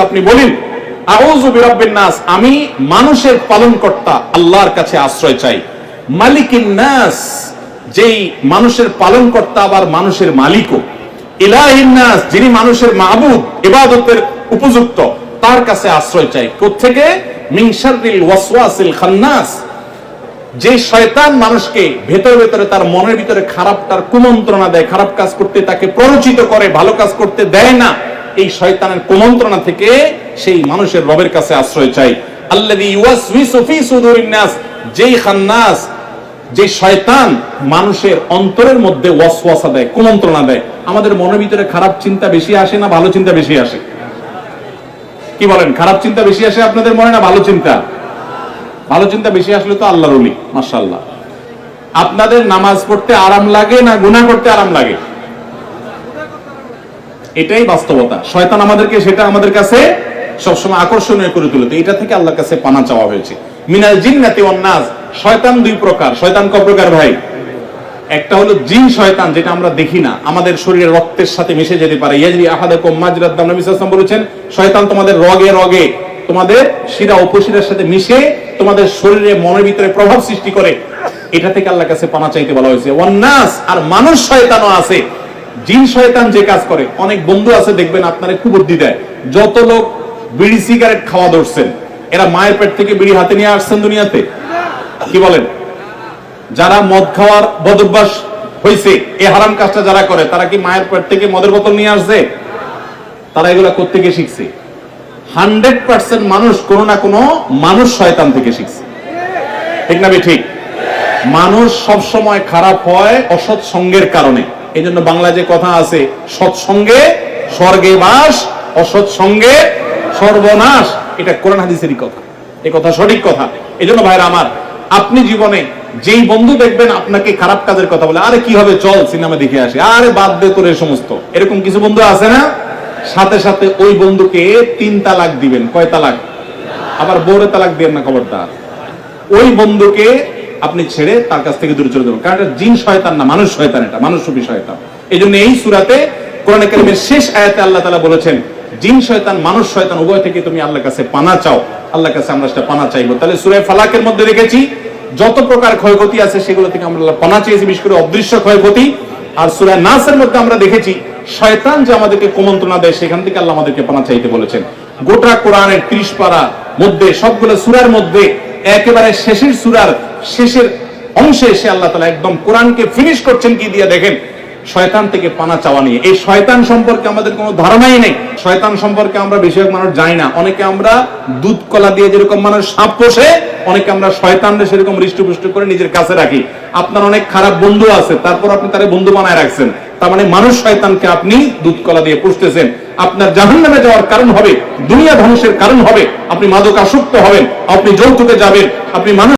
আপনি বলেন আমি মানুষের পালনকর্তা আল্লাহর কাছে আশ্রয় চাই। যেই মানুষের আবার মানুষের মালিকও। যিনি মানুষের উপযুক্ত, তার কাছে আশ্রয় চাই। কোত্থেকে? যে শয়তান মানুষকে ভেতরে ভেতরে তার মনের ভিতরে খারাপটার কুমন্ত্রণা দেয়, খারাপ কাজ করতে তাকে প্ররোচিত করে, ভালো কাজ করতে দেয় না এই শয়তানের কুমন্ত্রণা থেকে সেই মানুষের রবের কাছে আশ্রয় চাই। খারাপ চিন্তা বেশি আসে না, ভালো চিন্তা বেশি আসে? কি বলেন, খারাপ চিন্তা বেশি আসে আপনাদের মনে না ভালো চিন্তা? ভালো চিন্তা বেশি আসলে তো আল্লাহর অলি মাশাআল্লাহ। আপনাদের নামাজ পড়তে আরাম লাগে না গুনাহ করতে আরাম লাগে? এটাই বাস্তবতা। শয়তান আমাদেরকে সেটা আমাদের কাছে সবসময় আকর্ষণীয় করে তুলে এটা থেকে আল্লাহর কাছে পানা চাওয়া হয়েছে। মিনাল জিন্নাতি নাস। শয়তান দুই প্রকার। শয়তান ক প্রকার ভাই? একটা হলো জিন শয়তান, যেটা আমরা দেখি না। আমাদের শরীরের রক্তের সাথে মিশে যেতে পারে। ইয়াজরি আহাদাকুম মাজরাত দাম নবী সাল্লাল্লাহু বলেছেন, শয়তান তোমাদের রগে রগে, তোমাদের শিরা উপশিরার সাথে মিশে তোমাদের শরীরে, মনের ভিতরে প্রভাব সৃষ্টি করে। এটা থেকে আল্লাহর কাছে পানা চাইতে বলা হয়েছে। ওয়ান নাস, আর মানুষ শয়তানও আছে। জিন শয়তান যে কাজ করে, অনেক বন্ধু আছে, দেখবেন আপনারে বুদ্ধি দেয়। যত লোক বিড়ি সিগারেট খাওয়া ধরছেন, এরা মায়ের পেট থেকে বিড়ি হাতে নিয়ে আসছেন দুনিয়াতে। কি বলেন? যারা মদ খাওয়ার বদভ্যাস হয়েছে এই হারাম কাজটা যারা করে, তারা কি মায়ের পেট থেকে মদের বোতল নিয়ে আসছে? তারা এগুলা কোত্থেকে শিখছে? হান্ড্রেড পার্সেন্ট মানুষ কোনো না কোনো মানুষ শয়তান থেকে শিখছে। ঠিক না ঠিক? মানুষ সব সময় খারাপ হয় অসৎ সঙ্গের কারণে। এই জন্য বাংলা যে কথা আছে, সৎসঙ্গে স্বর্গে বাস অসৎ সঙ্গে সর্বনাশ, এটা কোরআন হাদিসেরই কথা। এই কথা সঠিক কথা। এই জন্য ভাইরা আমার, আপনি জীবনে যেই বন্ধু দেখবেন, আপনাকে খারাপ কাজের কথা বলে, আরে কি হবে, চল সিনেমা দেখে আসে। আরে বাদ দে তোর সমস্ত। এরকম কিছু বন্ধু আছে না? সাথে সাথে ওই বন্ধুকে তিন তালাক দিবেন। কয় তালাক? আবার বউরে তালাক দিবেন না খবরদার। ওই বন্ধুকে আপনি ছেড়ে তার কাছ থেকে দূরে চলে যাবেন। কারণ এটা জিন শয়তান না, মানুষ শয়তান এটা মানুষ রূপী শয়তান। এই জন্য এই সুরাতে কোরআন কারিমের শেষ আয়াতে আল্লাহ তাআলা বলেছেন, জিন শয়তান, মানুষ শয়তান, উভয় থেকে তুমি আল্লাহর কাছে পানা চাও, আল্লাহর কাছে আমরা সেটা পানা চাইব। তাহলে সূরা ফালাকের মধ্যে দেখেছি, যত প্রকার ক্ষয়ক্ষতি আছে সেগুলো থেকে আমরা আল্লাহ পানা চেয়েছি, বিশেষ করে অদৃশ্য ক্ষয়ক্ষতি। আর সূরা নাসের মধ্যে আমরা দেখেছি, শয়তান যে আমাদেরকে কুমন্ত্রণা দেয়, সেখান থেকে আল্লাহ আমাদেরকে পানা চাইতে বলেছেন। গোটা কোরআনের ত্রিশ পারা মধ্যে, সবগুলো সুরার মধ্যে, একেবারে শেষের সূরার শেষের অংশে এসে আল্লাহ তালা একদম কোরআনকে ফিনিশ করছেন, কি দিয়ে দেখেন? শয়তান থেকে পানা চাওয়া নিয়ে। এই শয়তান সম্পর্কে আমাদের কোনো ধারণাই নেই। শয়তান সম্পর্কে আমরা বেশিরভাগ মানুষ জানি না। অনেকে আমরা দুধ কলা দিয়ে যেরকম মানুষ সাপ পোষে, অনেকে আমরা শয়তানরে সেরকম হৃষ্টপুষ্ট করে নিজের কাছে রাখি। আপনার অনেক খারাপ বন্ধু আছে, তারপর আপনি তারে বন্ধু বানায় রাখছেন। তার মানে মানুষ শয়তানকে আপনি দুধ কলা দিয়ে পুষতেছেন। আপনার জাহান নামে যাওয়ার কারণ হবে, দুনিয়া ধ্বংসের কারণ হবে, আপনি মাদক আসক্ত হবেন, আপনি যৌতুকে যাবেন, আপনি মানুষ